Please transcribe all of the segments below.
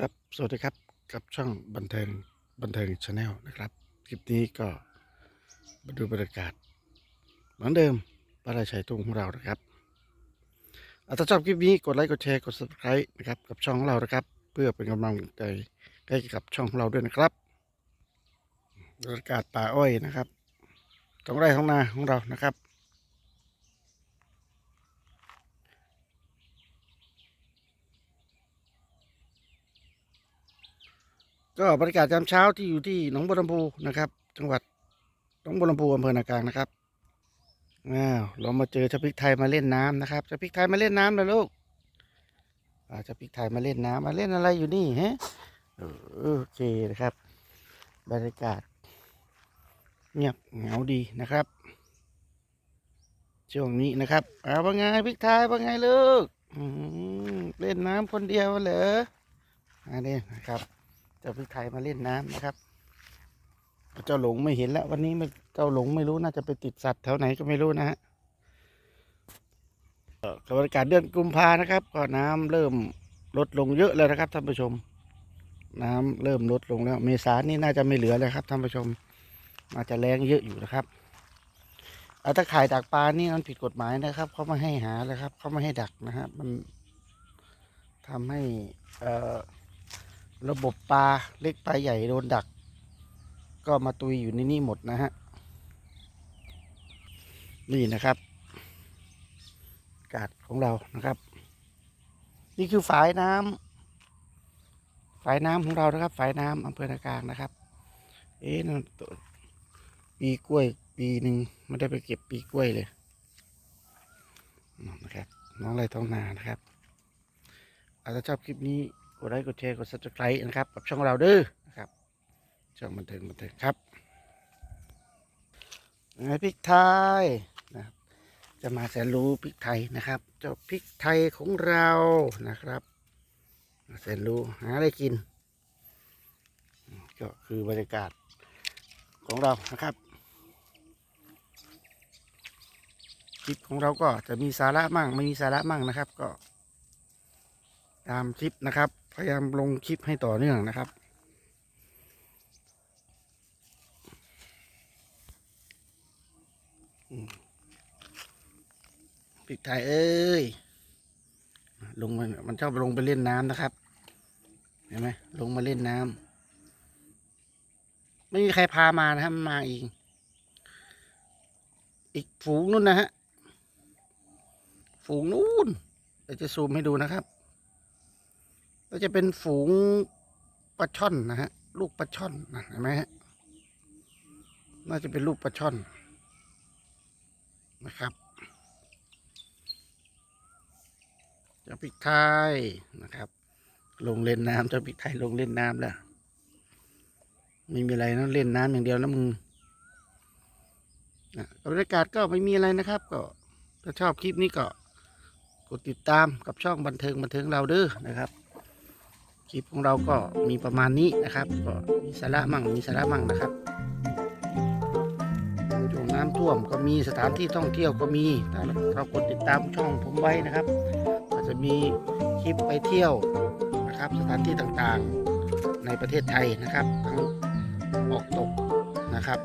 ครับ สวัสดีครับ กับช่องบันเทิงบันเทิงชาแนลนะครับ คลิปนี้ก็มาดูบรรยากาศ เหมือนเดิมปลาไหลชัยทุ่งของเรานะครับอะถ้าชอบคลิปนี้กดไลค์กดแชร์กด subscribe นะครับกับช่องของเรานะครับ เพื่อเป็นกำลังใจให้กับช่องของเราด้วยนะครับบรรยากาศป่าอ้อยนะครับท้องไร่ท้องนาของเรานะครับ ก็บรรยากาศยามเช้าที่อยู่ที่หนองบัวลำพูนะครับ จังหวัดหนองบัวลำพูอำเภอนากลางนะครับอ้าวเรามาเจอเจ้าพริกไทยมาเล่นน้ำนะครับเจ้าพริกไทยมาเล่นน้ำนะลูกอาเจ้าพริกไทยมาเล่นน้ำมาเล่นอะไรอยู่นี่ฮะเอโอเคนะครับ บรรยากาศ เงียบเหงาดีนะครับ ช่วงนี้นะครับเอาว่าไงพริกไทยว่าไงลูกเล่นน้ำคนเดียวเหรออันนี้นะครับ จ้าพริกไทยมาเล่นน้ำนะครับเจ้าหลงไม่เห็นแล้ว วันนี้เจ้าหลงไม่รู้น่าจะไปติดสัตว์แถวไหนก็ไม่รู้นะฮะเอ่อบรรยากาศเดือนกุมภานะครับ ก็น้ำเริ่มลดลงเยอะแล้วนะครับท่านผู้ชม น้ำเริ่มลดลงแล้ว เมษานี่น่าจะไม่เหลือแล้วครับท่านผู้ชมน่าจจะแรงเยอะอยู่นะครับเอาถ้าขายดักปลานี่มันผิดกฎหมายนะครับเขาไม่ให้หาเลยครับเขาไม่ให้ดักนะฮะมันทำให้ เอ่อ ระบบปลาเล็กปลาใหญ่โดนดัก ก็มาตุยอยู่ในนี่หมดนะฮะ นี่นะครับ กาศของเรานะครับ นี่คือฝายน้ำฝายน้ำของเรานะครับ ฝายน้ำอำเภอนากลางนะครับ เอ๊ะนั่นตัวปีกล้วย ปีหนึ่งไม่ได้ไปเก็บปีกล้วยเลยนะครับ น้องไรท้องนานะครับอาจจะชอบคลิปนี้ ดไลค์กดแชร์กด subscribe นะครับกับช่องเราด้อนะครับช่องบันเทิงบันเทิงครับไงพริกไทยนะครับจะมาแสนรู้พริกไทยนะครับ เจ้าพริกไทยของเรานะครับมาแสนรู้หาอะไรกิน ก็คือบรรยากาศของเรานะครับคลิปของเราก็จะมีสาระมั่งไม่มีสาระมั่งนะครับ ก็ตามคลิปนะครับ พยายามลงคลิปให้ต่อเนื่องนะครับ ปิดถ่ายเอ้ย ลงมันมันชอบลงไปเล่นน้ำนะครับ เห็นไหมลงมาเล่นน้ำไม่มีใครพามานะครับมันมาเองอีกฝูงนู่นนะฮะ ฝูงนู่นเดี๋ยวจะซูมให้ดูนะครับ ก็จะเป็นฝูงปลาช่อนนะฮะ ลูกปลาช่อนนะเห็นไหมฮะ น่าจะเป็นลูกปลาช่อนนะครับ เจ้าพริกไทยนะครับ ลงเล่นน้ำเจ้าพริกไทยลงเล่นน้ำแล้วไม่มีอะไรนะเล่นน้ำอย่างเดียวนะมึงบรรยากาศก็ไม่มีอะไรนะครับ ก็ถ้าชอบคลิปนี้ก็กดติดตามกับช่องบันเทิงบันเทิงเราเด้อนะครับ คลิปของเราก็มีประมาณนี้นะครับ ก็มีสาระมั่งมีสาระมั่งนะครับช่วงน้ำท่วมก็มีสถานที่ท่องเที่ยวก็มีถ้าเรากดติดตามช่องผมไว้นะครับ ก็จะมีคลิปไปเที่ยวนะครับ สถานที่ต่างๆในประเทศไทยนะครับทั้งออกตกนะครับ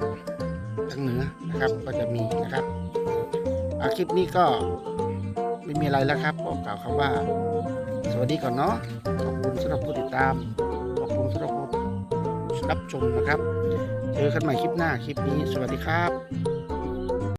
ทั้งเหนือนะครับก็จะมีนะครับอาคลิปนี้ก็ไม่มีอะไรแล้วครับก็กล่าวคำว่า สวัสดีก่อนเนาะ สำหรับผู้ติดตามขอบคุณสำหรับผู้รับชมนะครับ เจอกันใหม่คลิปหน้าคลิปนี้ สวัสดีครับ